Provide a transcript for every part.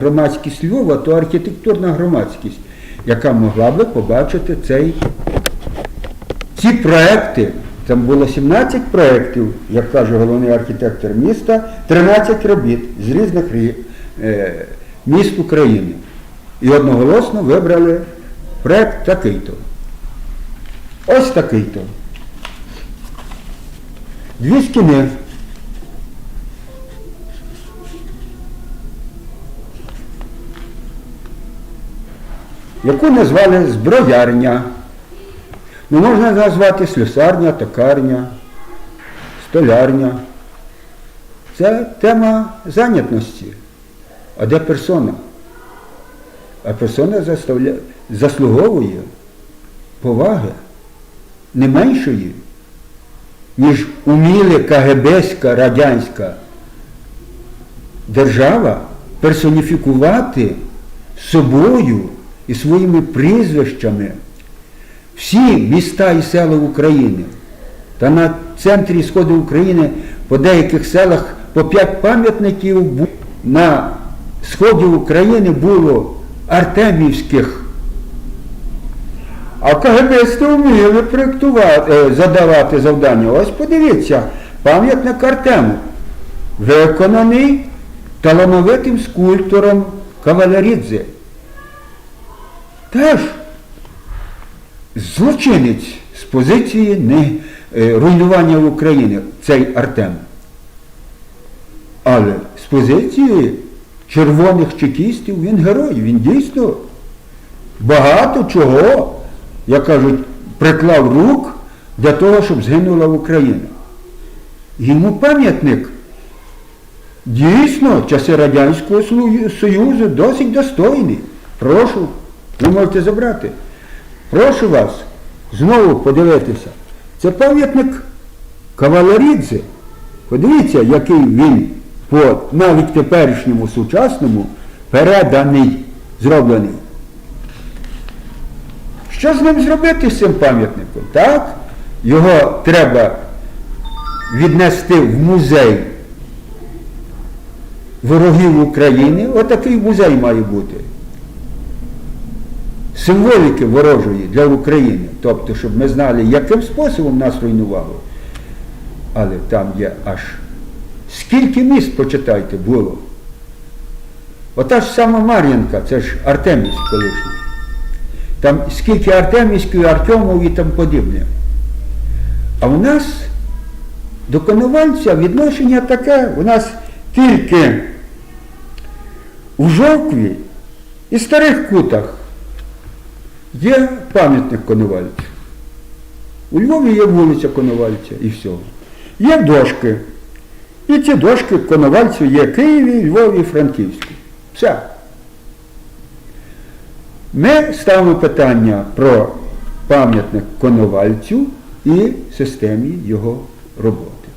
громадськість Львова, то архітектурна громадськість, яка могла би побачити цей, ці проекти. Там було 17 проєктів, як каже головний архітектор міста, 13 робіт з різних е, міст України. І одноголосно вибрали проєкт такий-то. Ось такий-то. Дві стіни. Яку назвали зброярня. Ну, можна назвати слюсарня, токарня, столярня. Це тема зайнятності. А де персона? А персона заставля... заслуговує поваги не меншої, ніж уміле КГБська радянська держава персоніфікувати собою і своїми прізвищами всі міста і села України. Та на центрі Сходу України по деяких селах по п'ять пам'ятників на сході України було артемівських. А КГБсти вміли проєктувати, е, задавати завдання. Ось подивіться, пам'ятник Артему, виконаний талановитим скульптором Кавалерідзе. Теж злочинець з позиції не, е, руйнування України, цей Артем. Але з позиції червоних чекістів він герой, він дійсно багато чого, як кажуть, приклав рук для того, щоб згинула Україна. Йому пам'ятник дійсно часи Радянського Союзу досить достойний. Прошу, ви можете забрати. Прошу вас знову подивитися. Це пам'ятник Кавалерідзе. Подивіться, який він по навіть теперішньому сучасному переданий, зроблений. Що з ним зробити з цим пам'ятником? Так? Його треба віднести в музей ворогів України. Отакий музей має бути. Символіки ворожої для України. Тобто, щоб ми знали, яким способом нас руйнувало. Але там є аж скільки міст, почитайте, було. Ота ж сама Мар'їнка, це ж Артемівськ колишній. Там скільки Артемівської, Артемов і там подібне. А у нас до Коновальця відношення таке, у нас тільки у Жовкві і старих кутах є пам'ятник Коновальцю. У Львові є вулиця Коновальця і все. Є дошки. І ці дошки Коновальцю є Києві, Львові, Франківську. Все. Ми ставимо питання про пам'ятник Коновальцю і системі його роботи.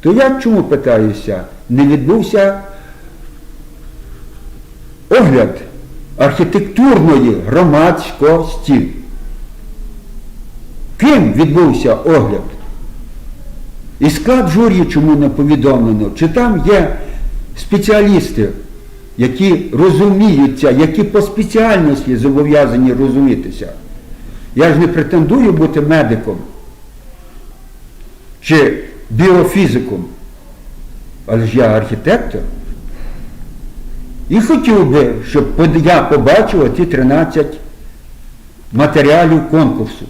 То я чому питаюся, не відбувся огляд архітектурної громадськості? Ким відбувся огляд? І склад журі чому не повідомлено? Чи там є спеціалісти, які розуміються, які по спеціальності зобов'язані розумітися? Я ж не претендую бути медиком чи біофізиком, але ж я архітектор. І хотів би, щоб я побачив ті 13 матеріалів конкурсу.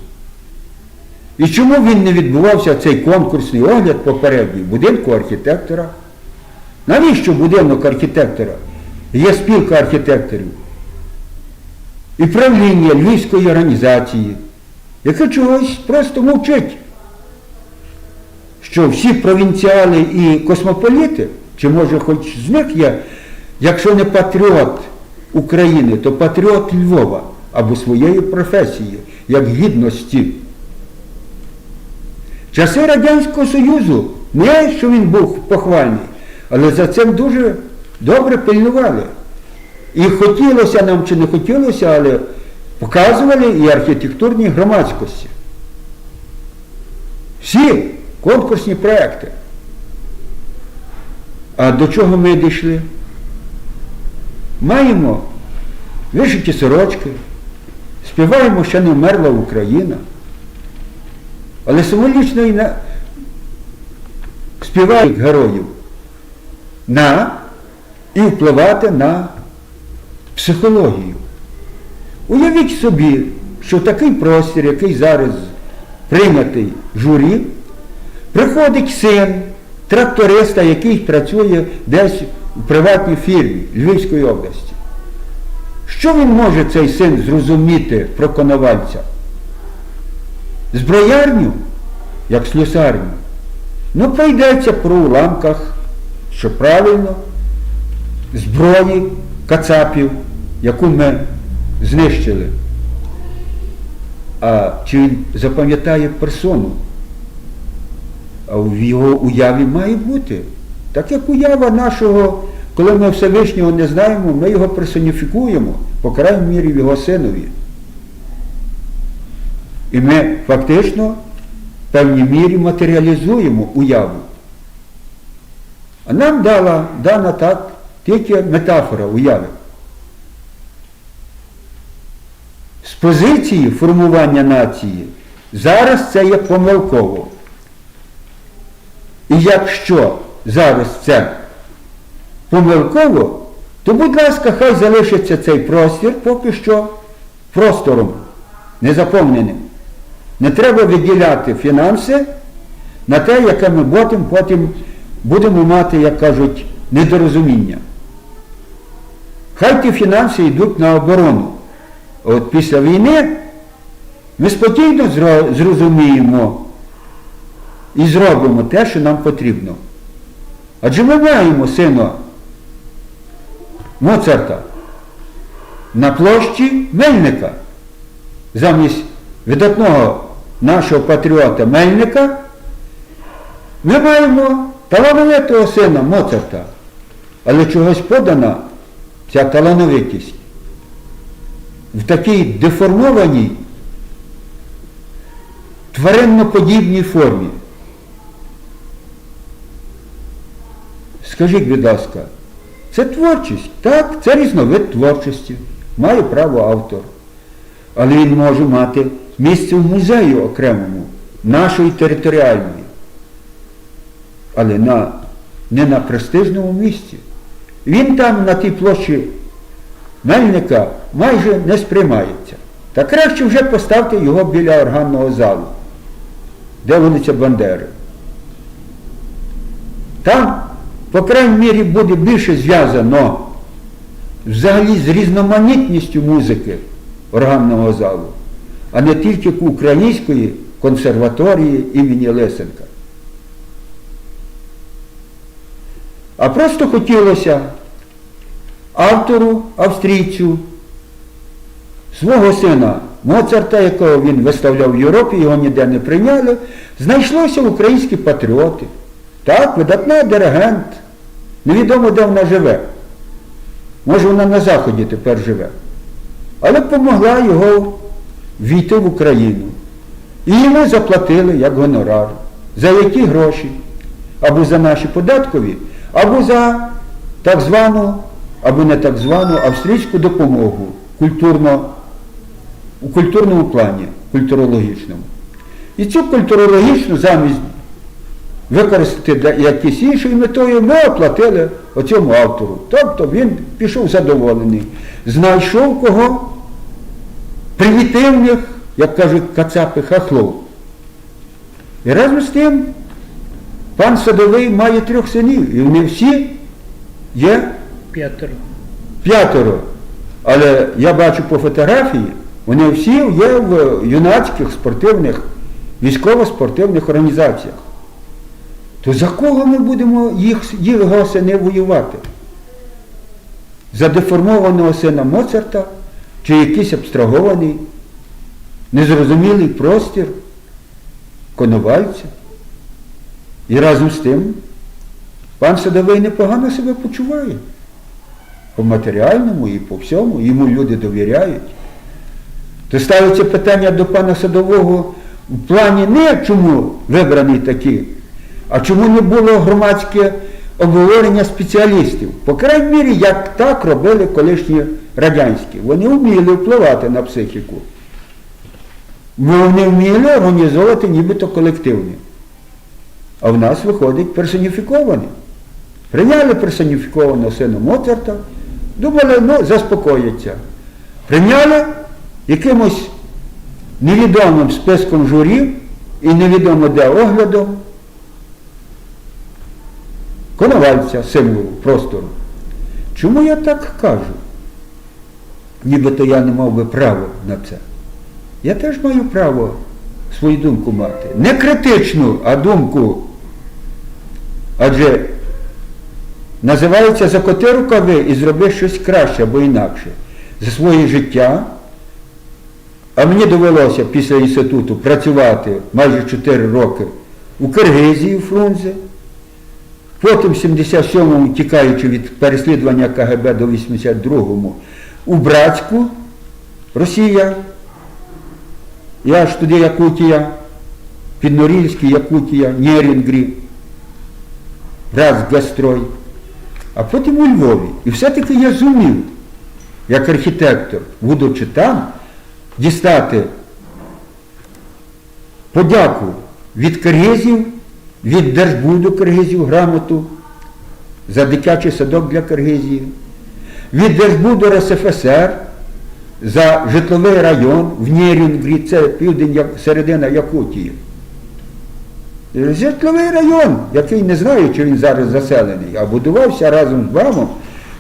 І чому він не відбувався цей конкурсний огляд попередній будинку архітектора? Навіщо будинок архітектора? Є спілка архітекторів і правління Львівської організації, яке чогось просто мовчить, що всі провінціали і космополіти, чи може хоч з них є, якщо не патріот України, то патріот Львова або своєї професії, як гідності. Часи Радянського Союзу не що він був похвальний, але за цим дуже добре пильнували. І хотілося нам чи не хотілося, але показували і архітектурні громадськості. Всі конкурсні проекти. А до чого ми дійшли? Маємо вишиті сорочки, співаємо, що не вмерла Україна. Але символічно і на... співають героїв на і впливати на психологію. Уявіть собі, що такий простір, який зараз прийнятий журі, приходить син тракториста, який працює десь у приватній фірмі Львівської області. Що він може цей син зрозуміти про коновальця? Зброярню, як слюсарню. Ну, пройдеться про уламках, що правильно, зброї кацапів, яку ми знищили. А чи він запам'ятає персону? А в його уяві має бути. Так як уява нашого, коли ми Всевишнього не знаємо, ми його персоніфікуємо, по крайній мірі в його синові. І ми фактично в певній мірі матеріалізуємо уяву. А нам дала, дана так тільки метафора уяви. З позиції формування нації зараз це є помилково. І якщо зараз це помилково, то, будь ласка, хай залишиться цей простір поки що простором незаповненим. Не треба виділяти фінанси на те, яке ми потім, потім будемо мати, як кажуть, недорозуміння. Хай ті фінанси йдуть на оборону. От після війни ми спокійно зрозуміємо і зробимо те, що нам потрібно. Адже ми маємо сина Моцарта на площі Мельника. Замість видатного нашого патріота Мельника ми маємо талановитого сина Моцарта. Але чогось подана ця талановитість в такій деформованій, тваринноподібній формі. Скажіть, будь ласка, це творчість, так, це різновид творчості, має право автор. Але він може мати місце в музеї окремому, нашої територіальної. Але на, не на престижному місці. Він там на тій площі Мельника майже не сприймається. Та краще вже поставте його біля органного залу, де вулиця Бандери. Там, по крайній мірі, буде більше зв'язано взагалі з різноманітністю музики органного залу, а не тільки української консерваторії імені Лисенка. А просто хотілося автору, австрійцю, свого сина Моцарта, якого він виставляв в Європі, його ніде не прийняли, знайшлося українські патріоти. Так, видатний диригент. Невідомо, де вона живе. Може, вона на Заході тепер живе. Але помогла його війти в Україну. І йому заплатили як гонорар. За які гроші? Або за наші податкові, або за так звану, або не так звану австрійську допомогу культурно, у культурному плані, культурологічному. І цю культурологічну замість використати для якісь іншою метою, ми оплатили оцьому автору. Тобто він пішов задоволений. Знайшов кого? Примітивних, як кажуть кацапи, хахлов. І разом з тим пан Садовий має трьох синів, і вони всі є П'ятеро. п'ятеро. Але я бачу по фотографії, вони всі є в юнацьких спортивних, військово-спортивних організаціях. То за кого ми будемо їх, його сини воювати? За деформованого сина Моцарта чи якийсь абстрагований, незрозумілий простір коновальця? І разом з тим пан Садовий непогано себе почуває. По матеріальному і по всьому, йому люди довіряють. То ставиться питання до пана Садового в плані не чому вибраний такий, а чому не було громадське обговорення спеціалістів. По крайній мірі, як так робили колишні радянські. Вони вміли впливати на психіку. Бо вони вміли організовувати нібито колективні. А в нас виходить персоніфіковані. Прийняли персоніфікованого сина Моцарта, думали, ну, заспокоїться. Прийняли якимось невідомим списком журів і невідомо де оглядом Коновальця, символу простору. Чому я так кажу? Нібито я не мав би права на це. Я теж маю право свою думку мати. Не критичну, а думку. Адже називається закоти рукави і зроби щось краще або інакше за своє життя. А мені довелося після інституту працювати майже 4 роки у Киргизії у Фрунзе. Потім в 77-му, тікаючи від переслідування КГБ до 82-му, у Братську, Росія, і аж туди Якутія, Піднорільський, Якутія, Нєрінгрі, Братськгастрой, а потім у Львові. І все-таки я зумів, як архітектор, будучи там, дістати подяку від киргизів, від Держбуду Киргизів грамоту за дитячий садок для Киргизії, від Держбуду РСФСР за житловий район в Нєрінгрі, це південь, середина Якутії. Житловий район, який не знаю, чи він зараз заселений, а будувався разом з БАМом,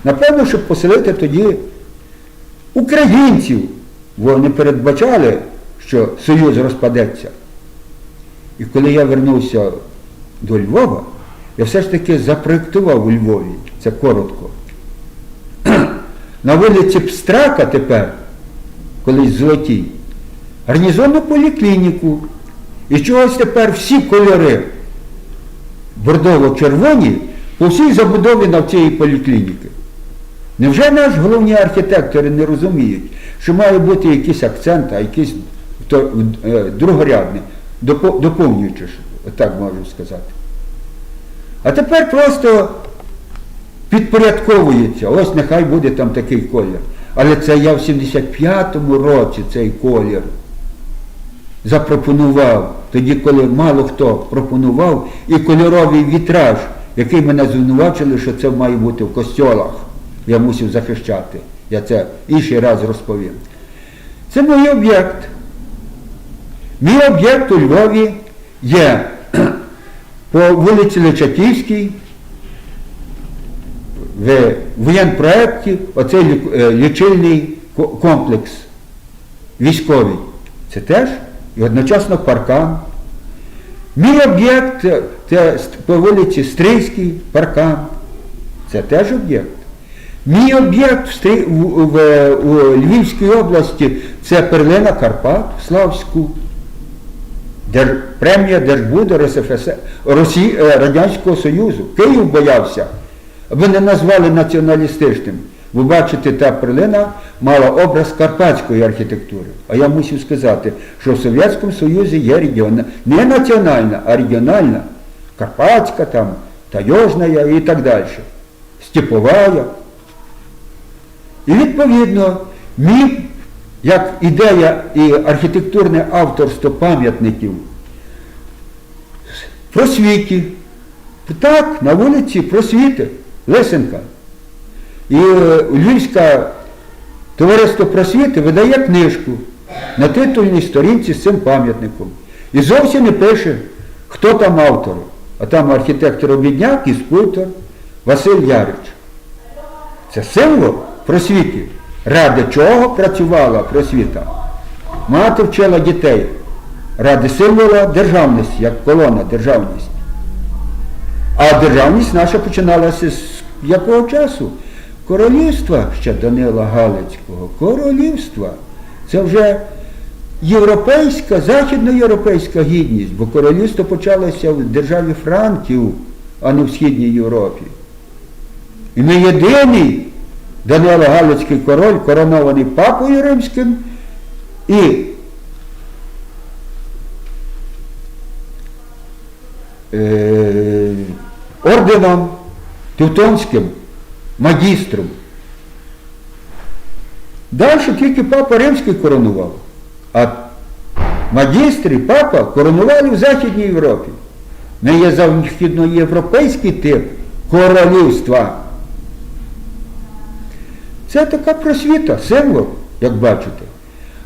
напевно, щоб поселити тоді українців, бо не передбачали, що Союз розпадеться. І коли я вернувся до Львова, я все ж таки запроєктував у Львові, це коротко. На вулиці Пстрака тепер, колись золотій, гарнізонну поліклініку. І чогось тепер всі кольори бордово-червоні по всій забудові на цієї поліклініки. Невже наш головні архітектори не розуміють, що має бути якийсь акцент, а якийсь е, другорядний, допо- доповнюючи, так можу сказати. А тепер просто підпорядковується, ось нехай буде там такий колір. Але це я в 75-му році цей колір запропонував, тоді, коли мало хто пропонував, і кольоровий вітраж, який мене звинувачили, що це має бути в костьолах. Я мусив захищати. Я це інший раз розповім. Це мій об'єкт. Мій об'єкт у Львові є по вулиці Личаківській, в воєнпроекті оцей е, лічильний комплекс військовий. Це теж і одночасно паркан. Мій об'єкт це- це по вулиці Стрийський паркан. Це теж об'єкт. Мій об'єкт в, Стрий- в, в- Львівській області це перлина Карпат в Славську. Дер... Премія Держбуду РСФСР Росії, е, Радянського Союзу. Київ боявся, аби не назвали націоналістичним. Ви бачите, та перлина мала образ карпатської архітектури. А я мусив сказати, що в Совєтському Союзі є регіональна, не національна, а регіональна, карпатська там, таежна і так далі. Степовая. І відповідно, мій, як ідея і архітектурне авторство пам'ятників просвіті, так, на вулиці просвіти, Лисенка. І е, Львівське товариство просвіти видає книжку на титульній сторінці з цим пам'ятником. І зовсім не пише, хто там автор. А там архітектор Обідняк і скульптор Василь Ярич. Це символ просвіти. Ради чого працювала просвіта? Мати вчила дітей. Ради символа державності, як колона державність. А державність наша починалася з якого часу? Королівства ще Данила Галицького. Королівства. Це вже європейська, західноєвропейська гідність, бо королівство почалося в державі Франків, а не в Східній Європі. І ми єдиний Данило Галицький король, коронований папою римським і е, орденом Тевтонським магістром. Далі тільки папа Римський коронував. А магістри папа коронували в Західній Європі. Не є західноєвропейський тип королівства. Це така просвіта, символ, як бачите.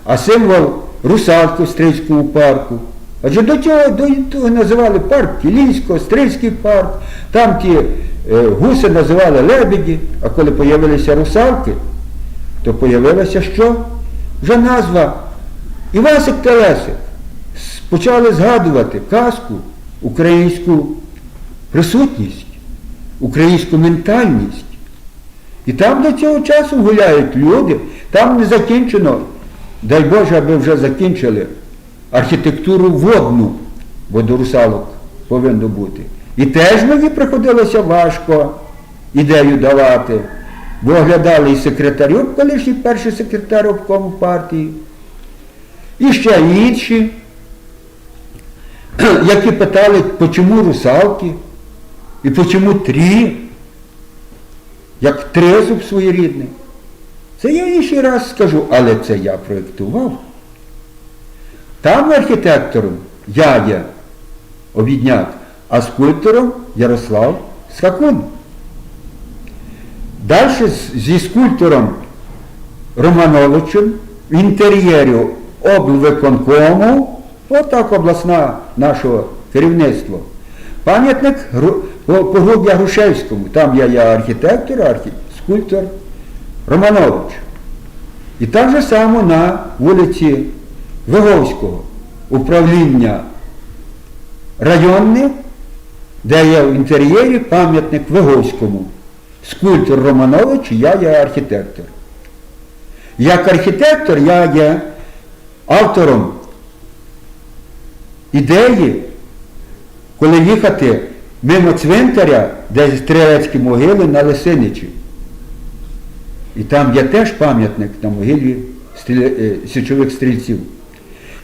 А символ русалки в Стрийському парку. Адже до цього, до того називали парк Кілійського, Стрийський парк, там ті е, гуси називали лебеді, а коли з'явилися русалки, то з'явилася що? Вже назва Івасик Телесик. Почали згадувати казку, українську присутність, українську ментальність. І там до цього часу гуляють люди, там не закінчено, дай Боже, аби вже закінчили архітектуру водну, бо до русалок повинно бути. І теж мені приходилося важко ідею давати, бо оглядали і секретарю, колишній перший секретар обкому партії, і ще інші, які питали, чому русалки і чому трі, як трезуб своєрідний. Це я інший раз скажу, але це я проєктував. Там архітектором я є обідняк, а скульптором Ярослав Скакун. Далі зі скульптором Романовичем в інтер'єрі облвиконкому, отак обласна нашого керівництва. Пам'ятник Гру- по, по Груб'я Грушевському, там я є архітектор, архі... скульптор Романович. І так же само на вулиці Виговського управління районне, де є в інтер'єрі пам'ятник Виговському. Скульптор Романович, я є архітектор. Як архітектор я є автором ідеї, коли їхати мимо цвинтаря, де стрілецькі могили на Лисиничі. І там є теж пам'ятник на могилі е, січових стрільців.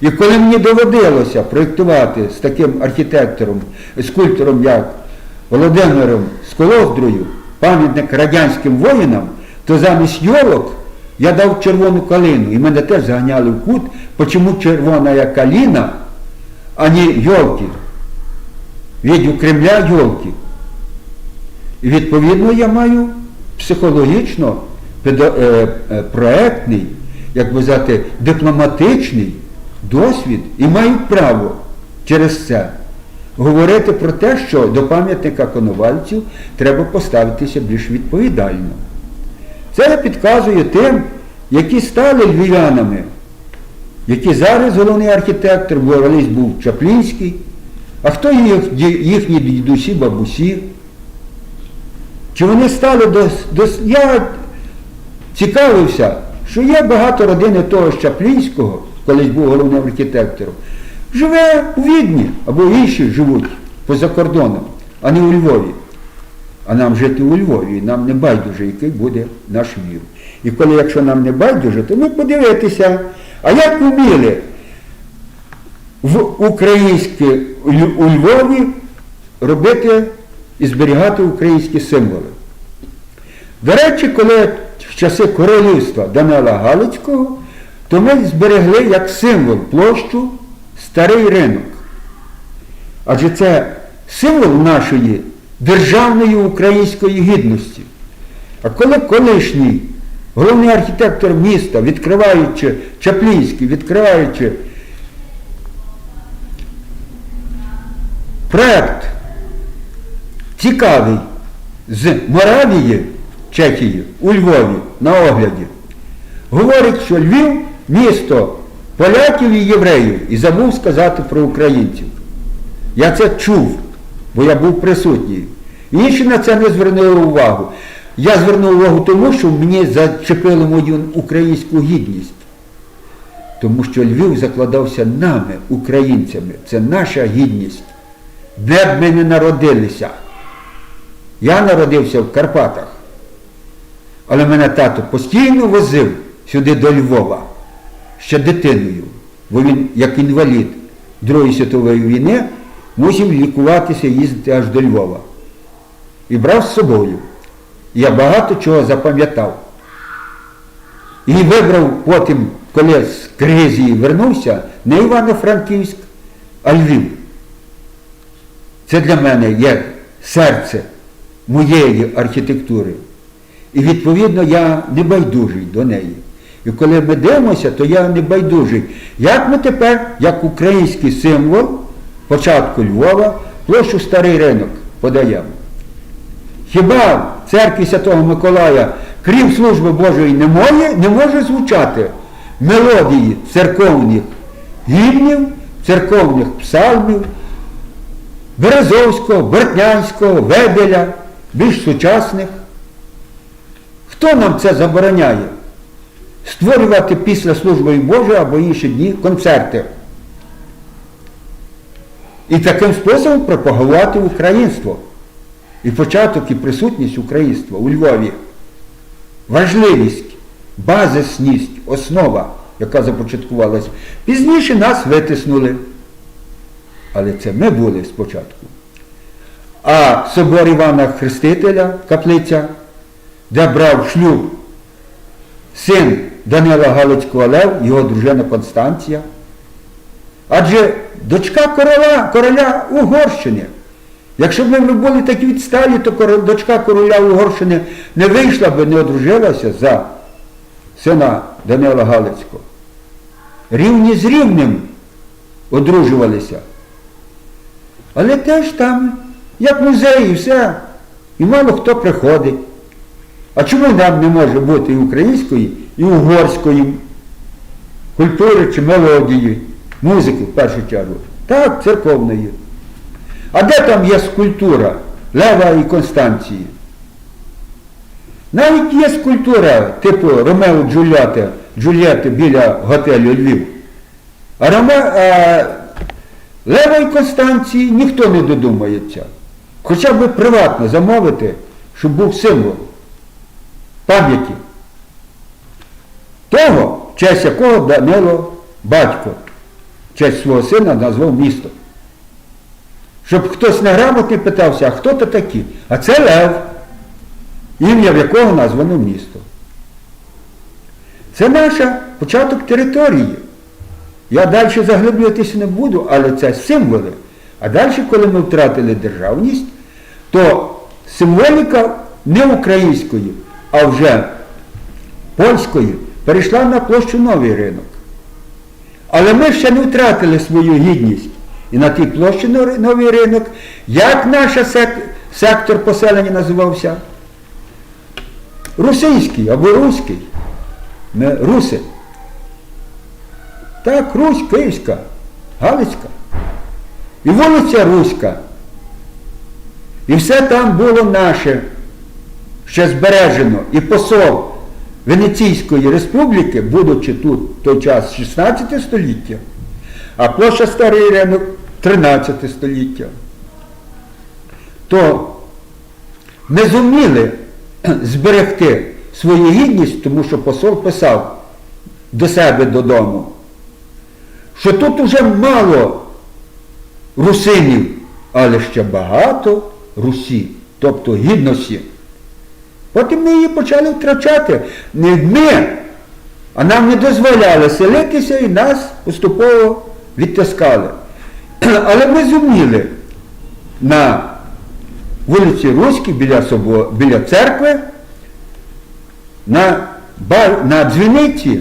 І коли мені доводилося проєктувати з таким архітектором, скульптором, як Володимиром Сколоздрою, пам'ятник радянським воїнам, то замість йолок я дав червону калину. І мене теж заганяли в кут, чому червона каліна, а не йолки. Від у Кремля йолки. І відповідно я маю психологічно е, е, проектний, як би сказати, дипломатичний досвід і маю право через це говорити про те, що до пам'ятника коновальців треба поставитися більш відповідально. Це я підказую тим, які стали львів'янами, які зараз головний архітектор, бо колись був Чаплінський, а хто їх, їхні дідусі, бабусі. Чи вони стали до, до... Я цікавився, що є багато родини того Чаплінського, колись був головним архітектором, живе у Відні, або інші живуть поза кордоном, а не у Львові. А нам жити у Львові, і нам не байдуже, який буде наш Львів. І коли, якщо нам не байдуже, то ми подивитися, а як вміли в українське у Львові робити і зберігати українські символи. До речі, коли в часи королівства Данила Галицького, то ми зберегли як символ площу Старий ринок. Адже це символ нашої державної української гідності. А коли колишній головний архітектор міста, відкриваючи Чаплінський, відкриваючи проект цікавий з Моравії, Чехії, у Львові на огляді, говорить, що Львів місто поляків і євреїв і забув сказати про українців. Я це чув, бо я був присутній. Інші на це не звернули увагу. Я звернув увагу тому, що мені зачепило мою українську гідність. Тому що Львів закладався нами, українцями. Це наша гідність. Де б ми не народилися. Я народився в Карпатах. Але мене тато постійно возив сюди до Львова, ще дитиною, бо він, як інвалід Другої світової війни, мусив лікуватися і їздити аж до Львова. і брав з собою. Я багато чого запам'ятав. І вибрав потім, коли з Киргизії вернувся, не Івано-Франківськ, а Львів. Це для мене є серце моєї архітектури. І відповідно я не байдужий до неї. І коли ми дивимося, то я не байдужий. Як ми тепер, як український символ початку Львова, площу Старий ринок подаємо? Хіба в церкві Святого Миколая, крім служби Божої, не може, не може звучати мелодії церковних гімнів, церковних псалмів, Березовського, Бортнянського, Вебеля, більш сучасних? Хто нам це забороняє? Створювати після служби Божої або інші дні концерти. І таким способом пропагувати українство. І початок, і присутність українства у Львові. Важливість, базисність, основа, яка започаткувалась. Пізніше нас витиснули. Але це ми були спочатку. А собор Івана Хрестителя, каплиця, де брав шлюб син Данила Галицького Лев, його дружина Констанція. Адже дочка короля, короля Угорщини. Якщо б ми були такі відсталі, то дочка короля Угорщини не вийшла би, не одружилася за сина Данила Галицького. Рівні з рівним одружувалися. Але теж там, як музей, і все. І мало хто приходить. А чому нам не може бути і української, і угорської культури чи мелодії, музики в першу чергу? Так, церковної. А де там є скульптура Лева і Констанції? Навіть є скульптура типу Ромео Джульєти біля готелю Львів. А, Роме, Лева Констанції ніхто не додумається. Хоча б приватно замовити, щоб був символ пам'яті. Того, в честь якого Данило батько, в честь свого сина назвав місто. Щоб хтось неграмотний питався, а хто то такі? А це Лев, ім'я в якого названо місто. Це наша початок території. Я далі заглиблюватися не буду, але це символи. А далі, коли ми втратили державність, то символіка не української, а вже польської перейшла на площу Новий ринок. Але ми ще не втратили свою гідність. І на тій площі Новий ринок, як наш сек- сектор поселення називався? Русинський або Руський. Ми руси. Так, Русь, Київська, Галицька. І вулиця Руська. І все там було наше, ще збережено. І посол Венеційської республіки, будучи тут в той час 16 століття, а площа Старий ринок 13 століття, то не зуміли зберегти свою гідність, тому що посол писав до себе додому, що тут уже мало русинів, але ще багато русі, тобто гідності. Потім ми її почали втрачати. Не ми, а нам не дозволяли селитися і нас поступово відтискали. Але ми зуміли на вулиці Руській біля, собо, біля церкви, на, на дзвіниці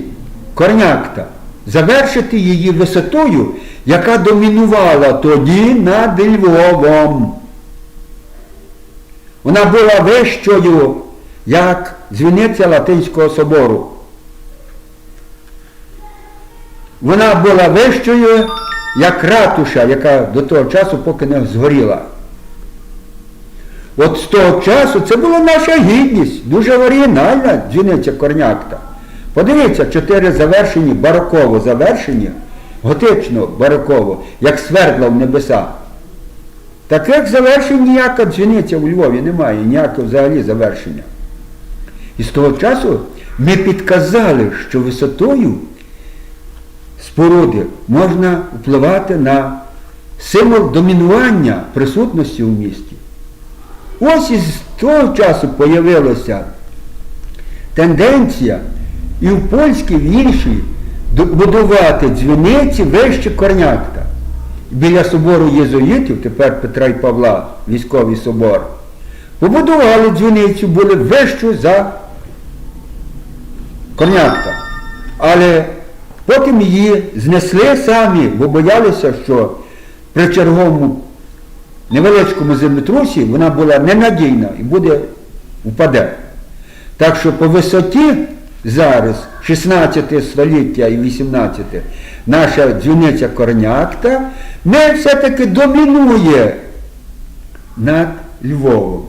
Корнякта завершити її висотою, яка домінувала тоді над Львовом. Вона була вищою, як дзвіниця Латинського собору. Вона була вищою, як ратуша, яка до того часу поки не згоріла. От з того часу це була наша гідність, дуже оригінальна дзвіниця Корнякта. Подивіться, чотири завершені, бароково завершені, готично бароково, як свердла в небеса. Таких завершень ніяка дзвіниця у Львові немає, ніякого взагалі завершення. І з того часу ми підказали, що висотою споруди можна впливати на символ домінування присутності у місті. ось із того часу появилася тенденція і в польській, в іншій будувати дзвіниці вище Корнякта. Біля собору єзуїтів, тепер Петра і Павла, військовий собор, побудували дзвіницю, були вищу за Корнякта. Але потім її знесли самі, бо боялися, що при черговому невеличкому землетрусі вона була ненадійна і буде впаде. Так що по висоті зараз, 16 століття і 18, наша дзвіниця Корнякта не все-таки домінує над Львовом.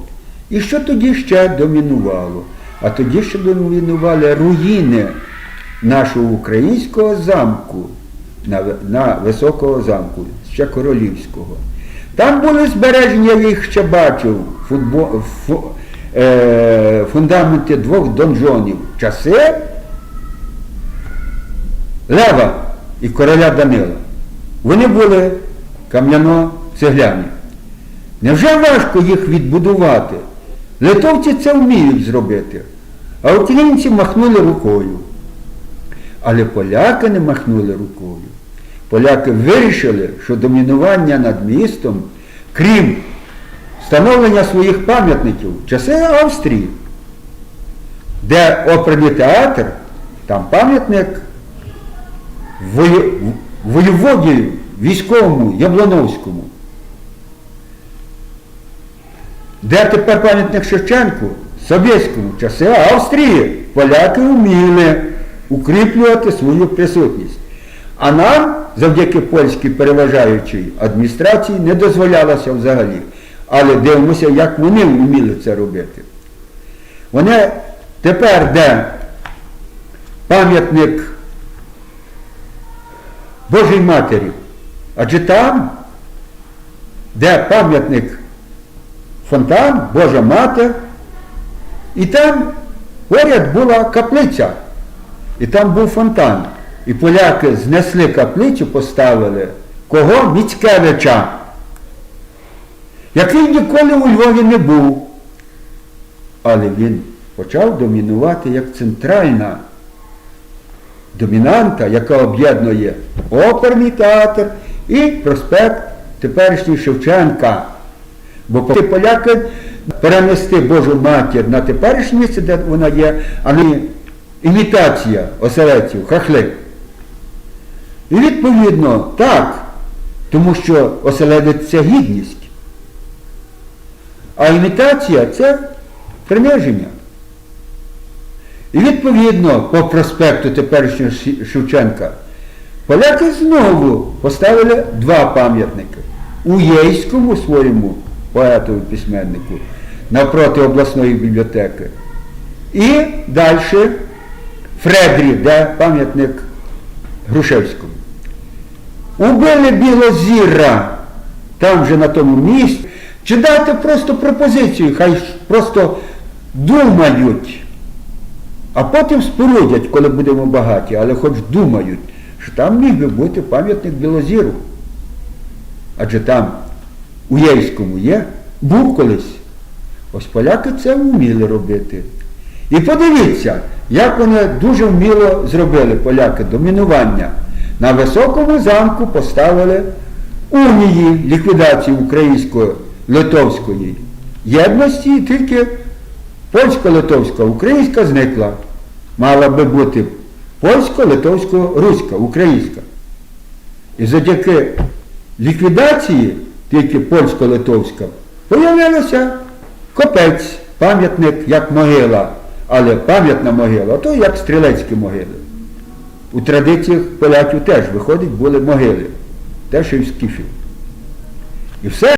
І що тоді ще домінувало? А тоді ще домінували руїни нашого українського замку, на, на високого замку, ще королівського. Там були збережені, я їх ще бачив, футбо, фу, е, фундаменти двох донжонів. Часи Лева і короля Данила. Вони були кам'яно-цегляні. Невже важко їх відбудувати? Литовці це вміють зробити, а українці махнули рукою. Але поляки не махнули рукою. Поляки вирішили, що домінування над містом, крім встановлення своїх пам'ятників, в часи Австрії, де оперний театр, там пам'ятник воєводі військовому Яблоновському. Де тепер пам'ятник Шевченку? Совєтському, часи Австрії, поляки вміли укріплювати свою присутність. А нам, завдяки польській переважаючій адміністрації, не дозволялося взагалі. Але дивимося, як вони вміли це робити. Вони тепер, де пам'ятник Божій Матері, адже там, де пам'ятник фонтан, Божа Матер, і там поряд була каплиця, і там був фонтан. І поляки знесли каплицю, поставили кого? Міцкевича, який ніколи у Львові не був. Але він почав домінувати як центральна домінанта, яка об'єднує оперний театр і проспект теперішній Шевченка. Бо поляки перенести Божу матір на теперішнє місце, де вона є, а не імітація оселедців, хахли. І відповідно так, тому що оселедець це гідність. А імітація це приниження. І відповідно по проспекту теперішнього Шевченка поляки знову поставили два пам'ятники. У Єйському своєму поетові письменнику навпроти обласної бібліотеки. І далі Фредрі, де пам'ятник Грушевському. Убили Білозіра там же на тому місці. Чи дати просто пропозицію, хай просто думають, а потім спорудять, коли будемо багаті, але хоч думають, що там міг би бути пам'ятник Білозіру. Адже там у Єйському є, був колись. Ось поляки це вміли робити. І подивіться, як вони дуже вміло зробили поляки домінування. На високому замку поставили унії ліквідації українсько-литовської єдності, тільки польсько-литовська, українська зникла. Мала би бути польсько-литовсько-руська, українська. І завдяки ліквідації, тільки польсько-литовська, появилося копець, пам'ятник як могила, але пам'ятна могила, то як стрілецькі могили. У традиціях поляків теж, виходить, були могили, теж і в скіфі. І все